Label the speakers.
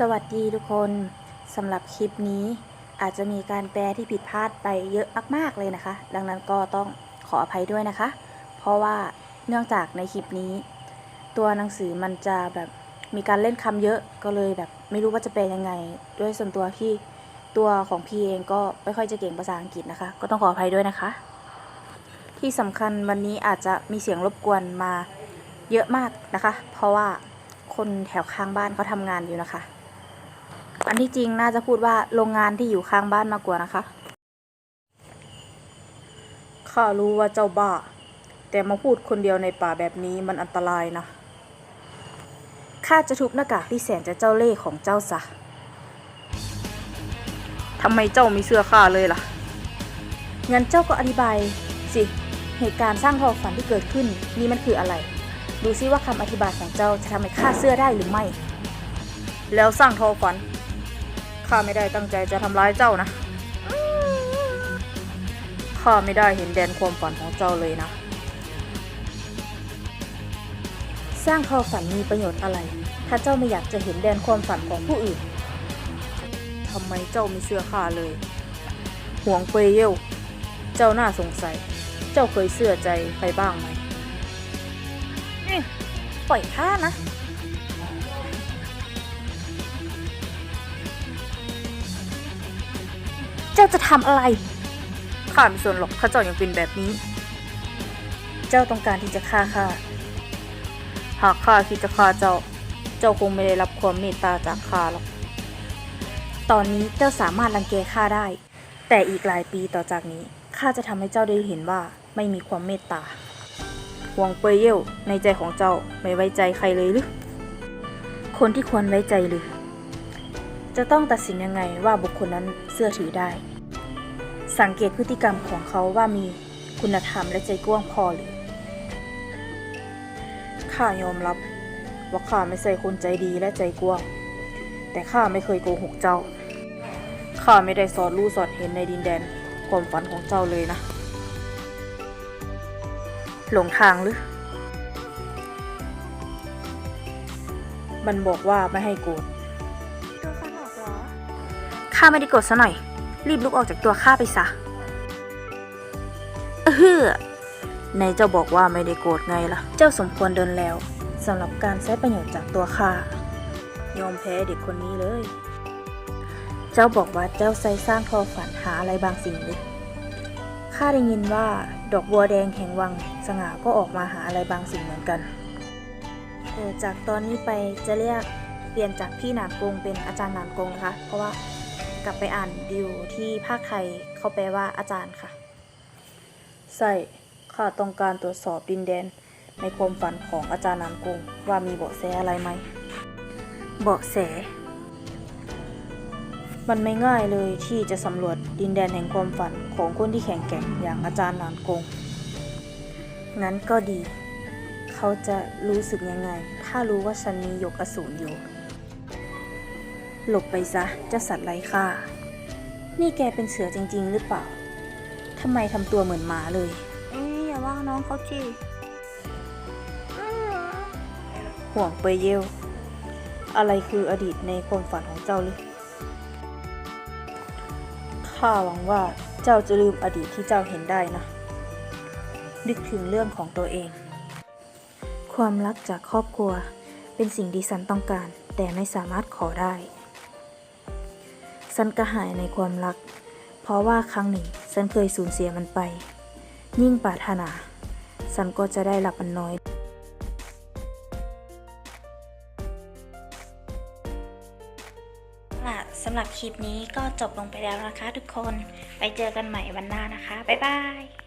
Speaker 1: สวัสดีทุกคนสำหรับคลิปนี้อาจจะมีการแปลที่ผิดพลาดไปเยอะมากๆเลยนะคะ ดังนั้นก็ต้องขออภัยด้วยนะคะ เพราะว่าเนื่องจากในคลิปนี้ ตัวหนังสือมันจะแบบมีการเล่นคำเยอะก็เลยแบบไม่รู้ว่าจะแปลยังไง ด้วยส่วนตัวที่ตัวของพี่เองก็ไม่ค่อยจะเก่งภาษาอังกฤษนะคะ ก็ต้องขออภัยด้วยนะคะ ที่สำคัญวันนี้อาจจะมีเสียงรบกวนมาเยอะมากนะคะ เพราะว่าคนแถวข้างบ้านเขาทำงานอยู่นะคะ อันที่จริงน่าจะพูดว่าโรงงานที่อยู่ข้างบ้านมากกว่านะคะ
Speaker 2: ข้ารู้ว่าเจ้าบ้า แต่มาพูดคนเดียวในป่าแบบนี้มันอันตรายนะ
Speaker 1: ข้าจะทุบหน้ากากที่แสนจะเจ้าเล่ห์ของเจ้าซะ
Speaker 2: ทำไมเจ้ามีเสื้อข้าเลยล่ะ
Speaker 1: งั้นเจ้าก็อธิบายสิ เหตุการณ์สร้างทอฝันที่เกิดขึ้นนี่มันคืออะไร ดูซิว่าคำอธิบายของเจ้าจะทำให้ข้าเสื้อได้หรือไม่
Speaker 2: แล้วสร้างทอฝัน ข้าไม่ได้ตั้งใจจะทำร้ายเจ้านะ ข้าไม่ได้เห็นแดนความฝันของเจ้าเลยนะ
Speaker 1: สร้างทอฝันมีประโยชน์อะไร ถ้าเจ้าไม่อยากจะเห็นแดนความฝันของผู้อื่น
Speaker 2: ทำไมเจ้าไมีเสื้อข้าเลย ห่วงเปยเยวเจ้าน่าสงสัย เจ้าเคยเสื้อใจใครบ้างไหม
Speaker 1: ปล่อยข้านะ จ้าจะทำอะไร
Speaker 2: ข้าไม่สนหรอกถ้าเจ้ายังเป็นแบบนี้
Speaker 1: เจ้าต้องการที่จะฆ่าข้า
Speaker 2: หากข้าคิดจะฆ่าเจ้า เจ้าคงไม่ได้รับความเมตตาจากข้าหรอก
Speaker 1: ตอนนี้เจ้าสามารถรังแกข้าได้ แต่อีกหลายปีต่อจากนี้ข้าจะทำให้เจ้าได้เห็นว่าไม่มีความเมตตา
Speaker 2: หวงเปยเยวในใจของเจ้าไม่ไว้ใจใครเลยหรือ
Speaker 1: คนที่ควรไว้ใจหรือ จะต้องตัดสินยังไงว่าบุคคลนั้นเชื่อถือได้ สังเกตพฤติกรรมของเขาว่ามีคุณธรรมและใจกว้างพอหรือ
Speaker 2: ข้ายอมรับว่าข้าไม่ใช่คนใจดีและใจกว้าง แต่ข้าไม่เคยโกหกเจ้า ข้าไม่ได้สอดรู้สอดเห็นในดินแดนความฝันของเจ้าเลยนะ
Speaker 1: หลงทางหรือ
Speaker 2: มันบอกว่าไม่ให้โกรธ
Speaker 1: ตัวฟันออกเหรอข้าไม่ได้กดซะหน่อย รีบลุกออกจากตัวข้าไปซะเออ
Speaker 2: ในเจ้าบอกว่าไม่ได้โกรธไงล่ะ
Speaker 1: เจ้าสมควรโดนแล้วสำหรับการใช้ประโยชน์จากตัวข้า
Speaker 2: ยอมแพ้เด็กคนนี้เลย
Speaker 1: เจ้าบอกว่าเจ้าใส่สร้างทอฝันหาอะไรบางสิ่งหรือข้าได้ยินว่าดอกบัวแดงแห่งวังสง่าก็ออกมาหาอะไรบางสิ่งเหมือนกันเออจากตอนนี้ไปจะเรียกเปลี่ยนจากพี่หนานกงเป็นอาจารย์หนานกงนะคะ เพราะว่า กลับไปอ่านดิวที่ภาคไทยเขาแปลว่าอาจารย์ค่ะ
Speaker 2: ใช่ข้าต้องการตรวจสอบดินแดน ในความฝันของอาจารย์นานกงว่ามีเบาะแสอะไรไหม
Speaker 1: เบาะแส
Speaker 2: มันไม่ง่ายเลยที่จะสำรวจดินแดนแห่งความฝันของคนที่แข็งแกร่งอย่างอาจารย์นานกง
Speaker 1: งั้นก็ดี เขาจะรู้สึกยังไง ถ้ารู้ว่าฉันมีหยกอสูรอยู่ หลบไปซะเจ้าสัตว์ไร้ค่า นี่แกเป็นเสือจริง ๆ หรือเปล่าทำไมทำตัวเหมือนหมาเลย
Speaker 2: เอ้ยอย่าว่าน้องเขาจีห่วงเปยเยวอะไรคืออดีตในความฝันของเจ้าหรือข้าหวังว่าเจ้าจะลืมอดีตที่เจ้าเห็นได้นะ
Speaker 1: นึกถึงเรื่องของตัวเอง ความรักจากครอบครัวเป็นสิ่งที่ฉันต้องการ แต่ไม่สามารถขอได้ ฉันกระหายในความรัก เพราะว่าครั้งหนึ่งฉันเคยสูญเสียมันไป ยิ่งปรารถนาฉันก็จะได้รับมันน้อยสำหรับคลิปนี้ก็จบลงไปแล้วนะคะทุกคน ไปเจอกันใหม่วันหน้านะคะ บ๊ายบาย